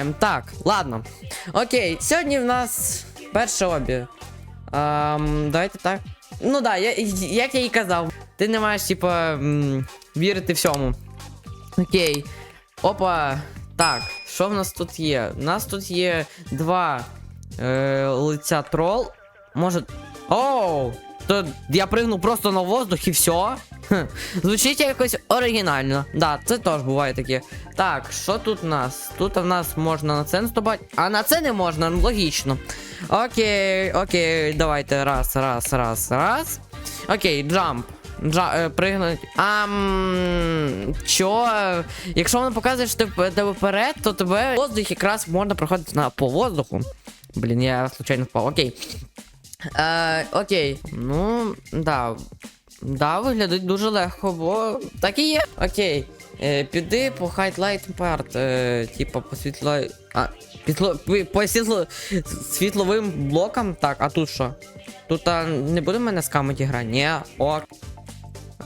Ем, Так, ладно. Окей, сьогодні в нас перше обі. Ем, давайте так. Ну да, я, як я і казав, ти не маєш, типа, вірити всьому. Окей. Опа. Так, що в нас тут є? У нас тут є два е, лиця трол. Може. Оу! То я пригнув просто на воздух і все. Хм, Звучить якось оригінально. Да, це теж буває таке. Так, що тут у нас? Тут в нас можна на це наступати, а на це не можна, ну логічно. Окей, окей, давайте. Раз, раз, раз, раз. Окей, джамп. Джа, е, пригнуть. Ам. Чо? Якщо воно показує, що ти тебе вперед, то тебе воздух якраз можна проходити на, по воздуху. Блін, я случайно впав. Окей. Е, окей. Ну, да. Да, виглядить дуже легко, бо так і є. Окей. Е, піди по Highlight Part, е, типа по світло. А, підло, по світло, світловим блокам. Так, а тут що? Тут а, не буде мене скамити гра? Ні, ок.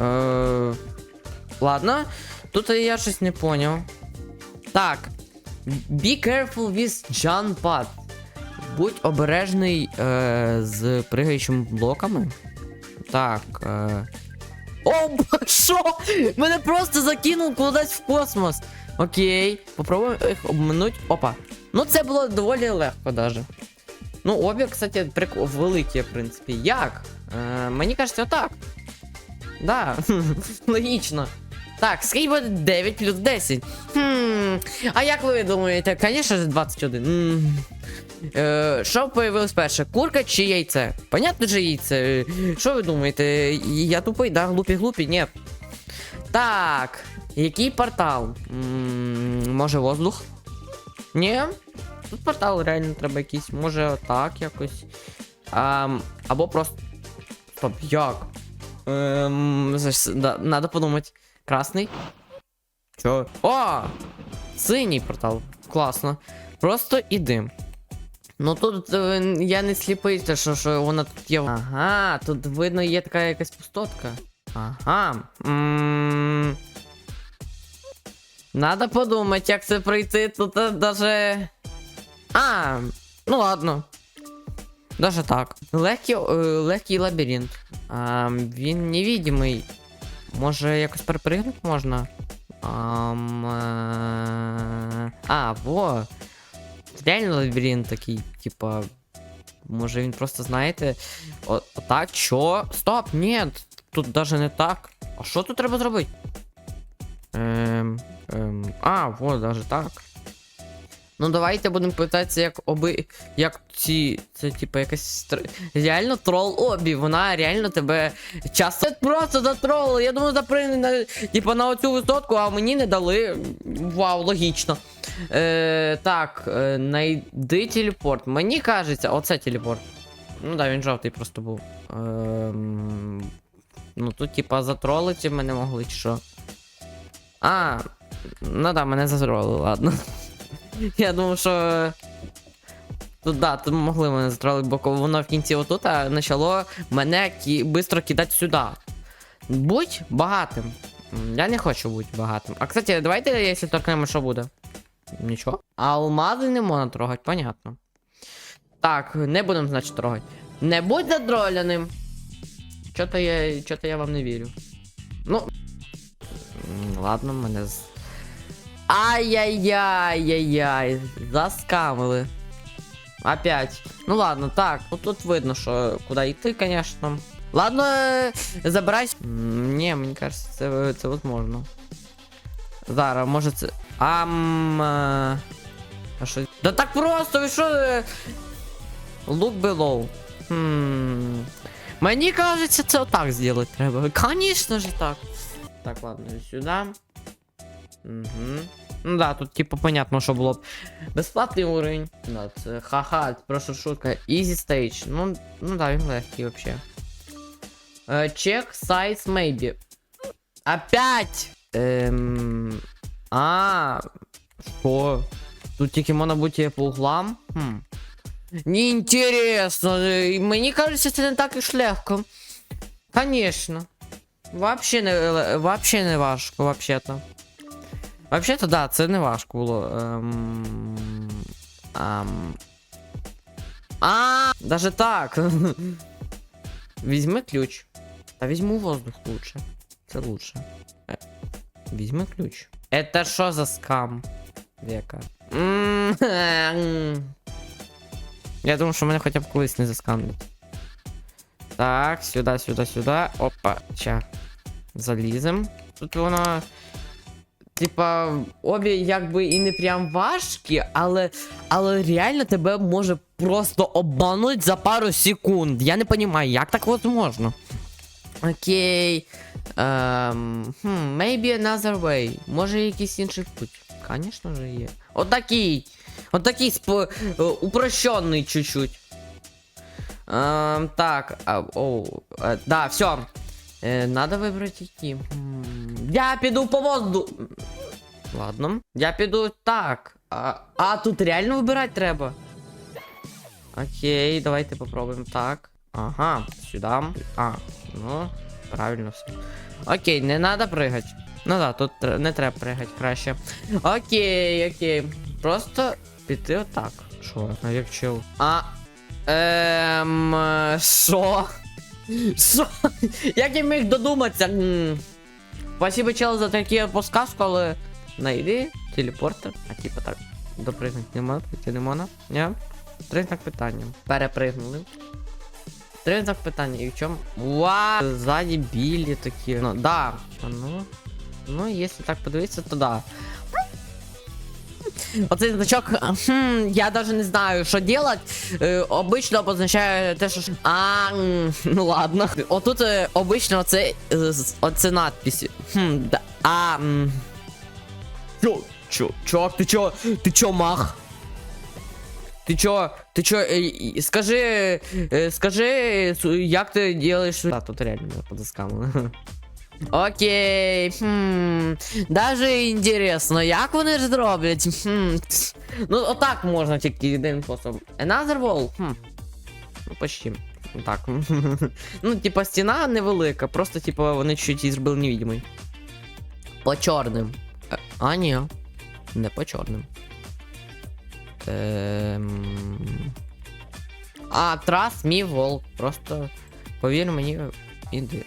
Е, ладно. Тут я щось не поняв. Так. Be careful with jump pad. Будь обережний е, з пригаючими блоками. Так. Е... О, що? Мене просто закинув кудись в космос. Окей, попробуємо їх обминуть. Опа. Ну це було доволі легко даже. Ну, обі, кстати, прик... великі, в принципі. Як? Е, мені кажеться, отак. Да, логічно. Так, скільки буде 9 плюс 10. Хм, а як ви думаєте? Звісно ж 21. Е, що появилось перше? Курка чи яйце? Понятно же яйце. Що ви думаєте? Я тупий, да? Глупі глупі? Ні. Так. Який портал? Може воздух? Ні. Тут портал реально треба якийсь. Може отак якось. Ам, або просто. Стоп, як? Ем, да, надо подумати. Красний. Чо? О! Синій портал. Класно. Просто іди. Ну тут е, я не сліпий, те, що, що вона тут є. Ага, тут видно є така якась пустотка. Ага. м Надо подумати, як це пройти. Тут е, даже. А, ну ладно. Даже так. Легкий, е, легкий лабіринт. А, він невидимий. Може якось перепригнути можна? Ам, е, А, во. Реально лабіринт такий, типа. Може він просто, знаєте. О, так, що? Стоп, ні, тут даже не так. А що тут треба зробити? Ем, ем, а, вот, даже так. Ну, давайте будемо питатися, як оби. Як ці. Це типа якась. Реально трол обі, вона реально тебе часто просто за трол. Я думаю, запригни на. Типа на оцю висотку, а мені не дали. Вау, логічно. Е, так, е, найди телепорт. Мені кажеться, оце телепорт. Ну да, він жовтий просто був. Ем, ну тут, типа, затролити мене могли, чи що. А, ну да, мене затролили, ладно. Я думав, що. Тут да, тут могли мене затролити, бо воно в кінці отут а, почало мене кі... бистро кидати сюди. Будь багатим. Я не хочу бути багатим. А кстати, давайте, якщо торкнемо, що буде. Нічого. Алмази не можна трогати, понятно. Так, не будемо, значить, трогати. Не будь задроляним. Чо-то я, чо-то я вам не вірю. Ну. Ладно, мене. Ай-яй-яй-яй-яй. Заскамили. Опять. Ну ладно, так, ну тут видно, що куди йти, конечно. Ладно, е, забирайся. М, Ні, мені кажется, це, це возможно. Зараз, може це. Ам. е, А що? Да так просто, ви що? е? Look below. Хм. Мені кажеться, це отак зробити треба. Конечно же так. Так, ладно, сюди. Угу. Ну да, тут типу понятно, що було б. Безплатний уровень. Да, це ха-ха, це просто шутка. Easy stage. Ну, ну да, він легкий вообще. Е, Check size maybe. Опять! Ем... А, що? Тут тільки можна бути по углам? Хм. Неінтересно. Е, Мені кажеться, це не так і ж легко. Конечно. Вообще не, ле- вообще не важко, вообще-то. Вообще-то, да, це не важко було. Ем... Ам... А, даже так. Візьми ключ. Та візьму воздух лучше. Це лучше. Е, Візьми ключ. Это що за скам? Века. М, м. Я думав, що мене хоча б колись не заскамлять. Так, сюди, сюди, сюди. Опа, ча. Залізем. Тут воно. Типа, обі якби і не прям важкі, але. Але реально тебе може просто обмануть за пару секунд. Я не розумію, як так возможно. Окей. Ем, хм, maybe another way. Може якийсь інший путь. Звісно же є. Отакий. Отакий спо... е, упрощенный чуть-чуть. Ем, так. Оу, е, да, все. Е, надо вибрати які. М, Я піду по воздуху. Ладно. Я піду так. А, а тут реально вибирати треба. Окей, давайте попробуємо так. Ага, сюди. А, ну, правильно все. Окей, не надо пригати. Ну да, тут не треба пригати краще. Окей, окей. Просто піти отак. Що, а як чил? А. Ем. Що? Що? Як я міг додуматися? Спасибо, чел, за такі подсказки, але. Найди телепортер. А типа так. Допригнути не можна, прийти не можна. Ні? Знак питання. Перепригнули. Три знак питання. І в чому? Вау! Ззаді білі такі. Ну, да. Ну, ну, якщо так подивитися, то да. Оцей значок, хм, я даже не знаю, що делать. Е, обично обозначає те, що. А, ну ладно. Отут е, обично оце, е, оце надпись. Хм, да, а. м. Чо, чо, чувак, ти чо, ти чо, мах? Ти чо, ти чо, е, скажи, е, скажи, су- як ти делаєш... А, тут реально подоскамили. Окей, хм, даже інтересно, як вони ж зроблять? Хм. Ну, отак можна тільки єдиним способом. Another wall, хм. Ну, почти. Так. ну, типа, стіна невелика, просто, типа, вони чуть її зробили невидимою. По чорним. Е, А, ні. Не по чорним. Ем... А, trust me, волк. Просто повір мені, іди.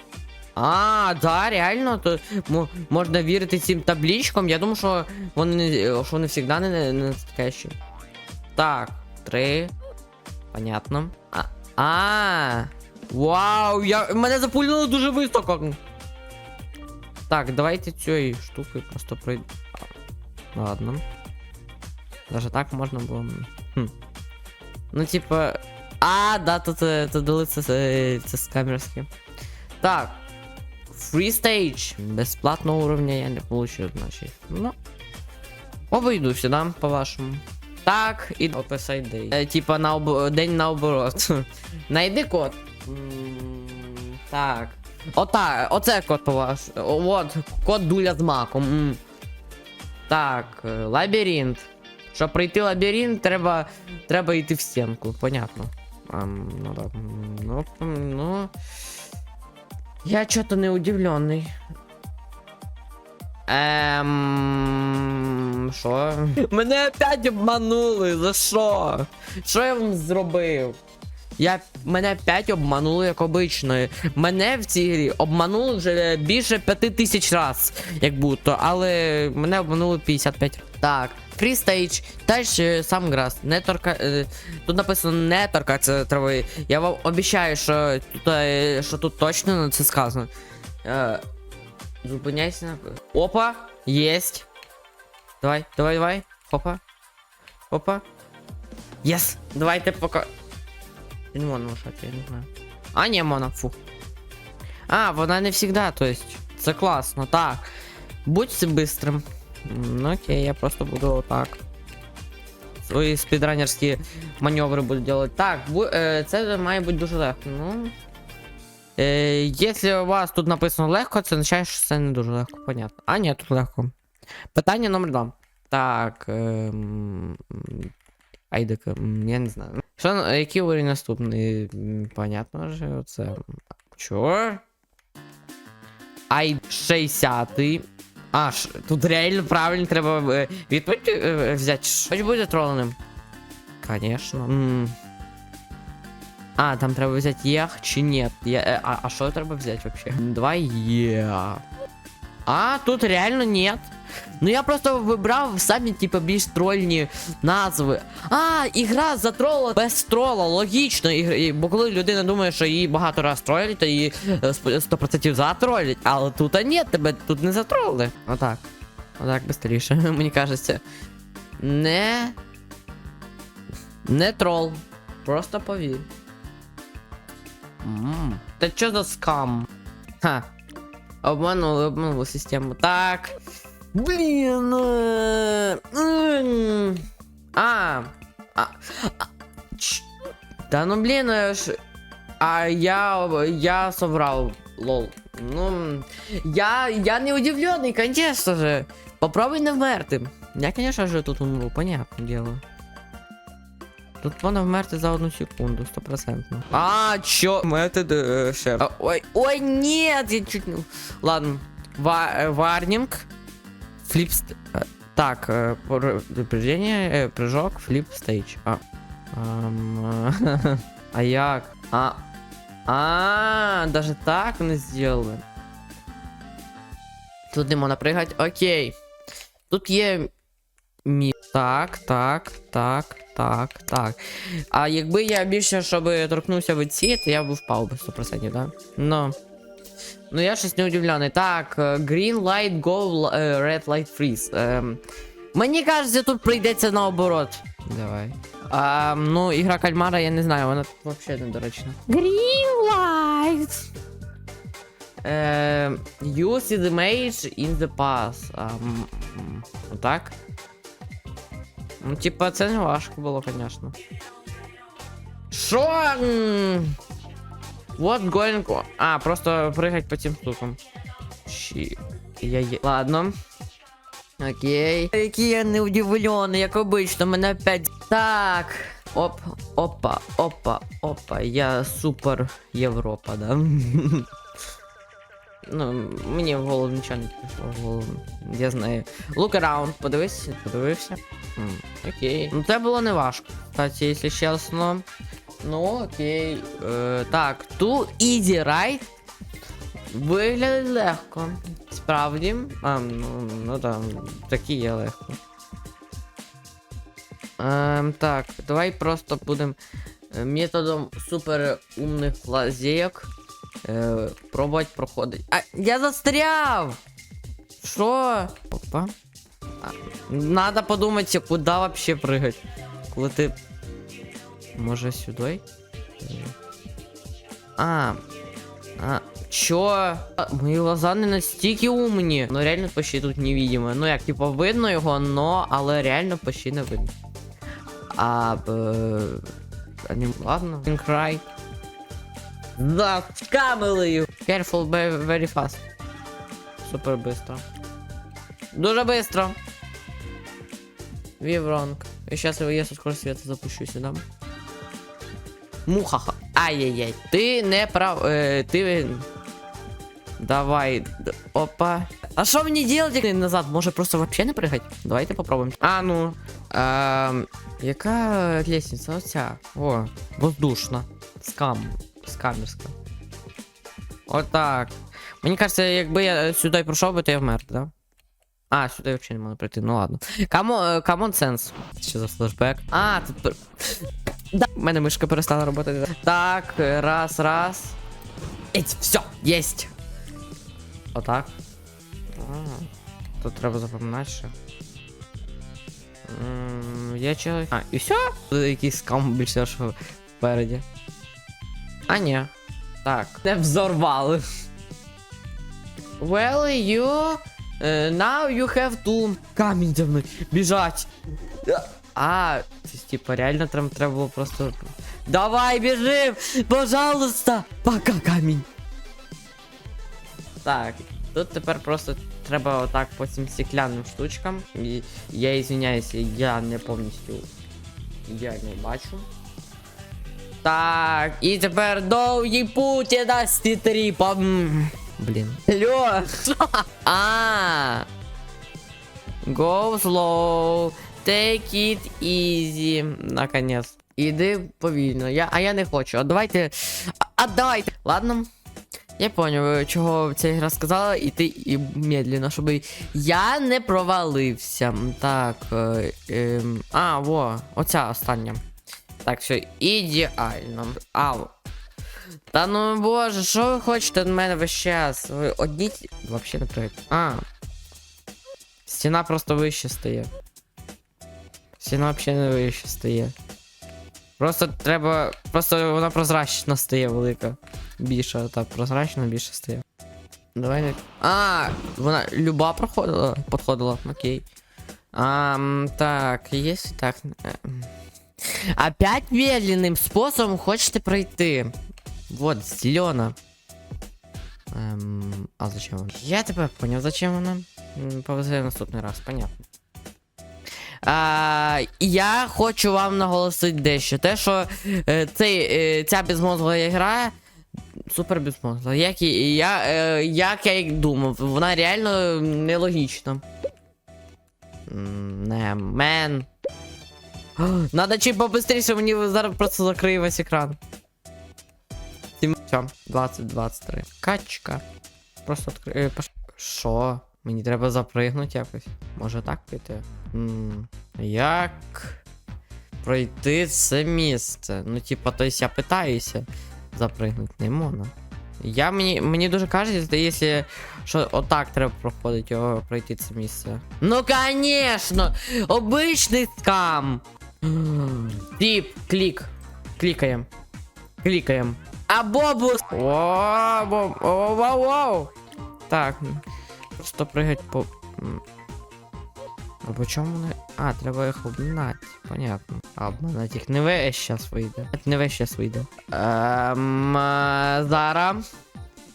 А, да, реально, то мо- можна вірити цим табличкам. Я думаю, що вони що вони завжди не, не натискаючі. Так, три. Понятно. А. А. Вау, я. Мене запульнуло дуже високо. Так, давайте цією штукою просто пройдемо. Ладно. Даже так можна було. Хм. Ну, типа. А, да, тут, е, дали це, це, це скамерське. Так. Free stage. Бесплатного уровня я не получу, значить. Ну. Обойдуся, да, по-вашому. Так, і описай день. Е, типа на об... день наоборот. Найди код. Так. Ота, оце код по ваш. От, код дуля з маком. Так, е, лабіринт. Щоб пройти лабіринт, треба, треба йти в стінку, понятно. Ам, ну. М, ну, ну. Я что-то не удивленный. Ем... Що? Мене опять обманули, за що? Що я вам зробив? Я... Мене опять обманули, як обично. Мене в цій грі обманули вже більше п'яти тисяч раз, як будто, але мене обманули 55. Так, фрістейдж, теж е, сам грас. Не торка. е, Тут написано не торкаться трави. Я вам обіцяю, що тут, е, що тут точно це сказано. Е, Зупиняйся на. Опа! Єсть! Давай, давай, давай. Опа. Опа. Єс! Давайте пока. Я не можу нажати, я не знаю. А, не можна, фу. А, вона не всегда, то есть. Це класно, так. Будьте быстрым. Ну окей, я просто буду вот так. Свої спідранерські маневри буду делать. Так, е, це має бути дуже легко. Ну. Е, якщо у вас тут написано легко, це означає, що це не дуже легко, понятно. А, ні, тут легко. Питання номер два. Так. Ем... Айдека, я не знаю. Що, який уровень наступний? Понятно же, оце. Чо? Ай 60. А, ш- тут реально правильно треба е, відповідь е, взяти. Хоч буде троленим. Конечно. М. А, там треба взяти єх чи ні? Я, е, а, а що треба взяти вообще? Два є. А, тут реально нет. Ну я просто вибрав самі, типу, більш трольні назви. А, ігра затролила без трола, логічно. Ігр- і- Бо коли людина думає, що її багато раз тролять, то її е, 100% затролять. Але тут а ні, тебе тут не затролили. Отак. Отак, быстріше, мені кажеться. Не. Не трол. Просто повір. М, Та що за скам? Ха. Обманули, обманули систему. Так. Блін. е, м. А. А. а, Та ну блін. е, ж- А я. Я соврал. Лол. Ну. Я. Я не удивленный, конечно же. Попробуй не. Я, конечно же, тут умру, понятное дело. Тут можна вмерти за одну секунду, стопроцентно. А, чо? Метод е, шеф. А, ой, ой, нет, я чуть не... Ладно. Ва е, варнинг. Флип... е, Так, предупреждение, е, прыжок, флип стейдж. А. А як? А... А, даже так не сделали. Тут не можна пригати. Окей. Тут є мі. Так, так, так, так, так. А якби я більше, щоб торкнувся від ці, то я б впав би 100%, да? Ну. Ну я щось не удивлений. Так, е, green light, go, е, red light freeze. Ем, мені кажеться, тут прийдеться наоборот. Давай. А, ну, ігра кальмара, я не знаю, вона тут взагалі недоречна. Green light. Ем, use the mage in the pass. Ам, м, Отак. Ну, типа, це не важко було, звісно. Що? What going on? А, просто прыгать по тим штукам. Щі. Я є. Ладно. Окей. Який я не удивлений, як обично, мене опять. Так. Оп, опа, опа, опа. Я супер Європа, да? Ну, мені в голову нічого не прийшло в голову. Я знаю. Look around, подивись, подивився. М, окей. Ну це було не важко. Кстати, якщо чесно. Ну, окей. Е, так, too easy, right? Виглядає легко. Справді. А, ну, ну там, такі є легко. Ем, так, давай просто будемо методом супер умних лазейок е, пробувати проходити. А, я застряв! Що? Опа. А, надо подумати, куди вообще прыгать. Коли ти. Може сюди? А. А. Чо? Мої глаза не настільки умні. Ну реально почти тут невидимо. Ну як, типа, видно його, но, але реально почти не видно. А. Б... не- Ладно. Think Да, камелею. Careful, very fast. Супер быстро. Дуже быстро. Вивронг. И сейчас я со скоростью света запущу сюда. Мухаха. Ай-яй-яй. Ти не прав. Е, ти. Давай. Опа. А що мені делать назад? Може просто вообще не пригать? Давайте попробуємо. А ну. Ем, яка лестниця? Оця. О, воздушна. Скам. Скамерська. Отак. Мені кажется, якби я сюди пройшов би, то я вмер, да? А, сюди взагалі не можна пройти, ну ладно. Камон сенс. Що за флешбек? А, тут. Да. У мене мишка перестала працювати. Так, раз, раз. Еть, все, єсть. Отак. Тут треба запам'ятати ще. Є чоловік. А, і все? Тут якийсь скам більше, впереді. А, ні. Так. Не взорвали. Well, you... е, now you have to... Камінь за мною. Біжать. А, це типа реально там треба було просто. Давай, біжим! Пожалуйста! Пока камінь. Так, тут тепер просто треба отак по цим стеклянним штучкам. І я извиняюся, я не повністю ідеально бачу. Так, і тепер довгий путь до стріпа. Блін. Алло! А. Go slow. take it easy. Наконець. Іди повільно. Я, а я не хочу. А давайте. А, а давайте. Ладно. Я поняв, чого ця гра сказала, іти і медленно, щоб я не провалився. Так. Е, ем, а, во, оця остання. Так, все, ідеально. Ау. Та ну боже, що ви хочете від мене весь час? Ви одні. Вообще не прийти. А. Стіна просто вище стає. Стіна взагалі не вище стає. Просто треба. Просто вона прозрачна стає велика. Більша, та прозрачна більше стає. Давай не. А, вона люба проходила, підходила, окей. А, так, если так. Опять медленным способом хочете пройти. Вот, зелена. Эм, а зачем она? Я тебе понял, зачем она. М, Повезе наступний раз, понятно. А, я хочу вам наголосити дещо. Те, що е, цей, е, ця безмозгла гра супер безмозгла. Як, і, я, е, як я і думав, вона реально нелогічна. Не, мен. О, Надо чим побыстріше, мені зараз просто закриє весь екран. 20, 23. Качка. Просто відкрию. Що? Мені треба запригнути якось. Може так піти? Як пройти це місце? Ну, типа, то есть я питаюся запригнути, не можна. Я мені, мені дуже кажеться, здається, що отак треба проходити його пройти це місце. Ну конечно! Обичний скам! Тип, клік. Клікаємо. Клікаємо. А бобус! О, боб... О, вау, вау! Так. Просто пригать по. А по чому не. А, треба їх обминати. Понятно. А обминати не весь щас вийде. Не весь щас вийде. Ем, а, зараз.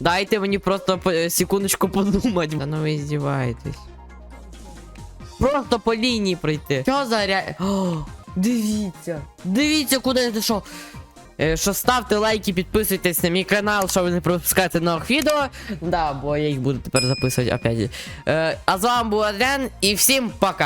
Дайте мені просто по- секундочку подумати. Та ну ви здіваєтесь. Просто по лінії пройти. Що за ря... дивіться. Дивіться, куди я дійшов. Е, Що ставте лайки, підписуйтесь на мій канал, щоб не пропускати нових відео. Да, бо я їх буду тепер записувати опять. Е, а з вами був Адріан і всім пока.